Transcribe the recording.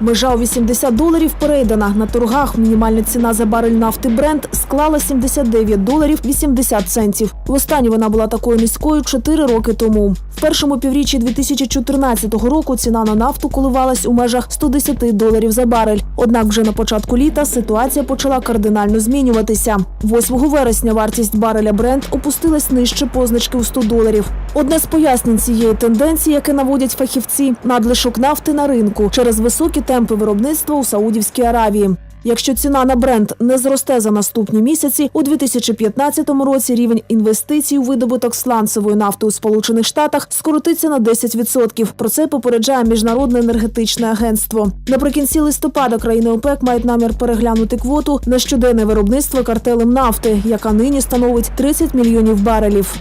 Межа у 80 доларів перейдена. На торгах мінімальна ціна за барель нафти Брент склала 79 доларів 80 центів. Востаннє вона була такою низькою 4 роки тому. В першому півріччі 2014 року ціна на нафту коливалась у межах 110 доларів за барель. Однак вже на початку літа ситуація почала кардинально змінюватися. 8 вересня вартість бареля Брент опустилась нижче позначки у 100 доларів. Одне з пояснень цієї тенденції, яке наводять фахівці, надлишок нафти на ринку через високі темпи виробництва у Саудівській Аравії. Якщо ціна на бренд не зросте за наступні місяці, у 2015 році рівень інвестицій у видобуток сланцевої нафти у Сполучених Штатах скоротиться на 10%. Про це попереджає міжнародне енергетичне агентство. Наприкінці листопада країни ОПЕК мають намір переглянути квоту на щоденне виробництво картелем нафти, яка нині становить 30 мільйонів барелів.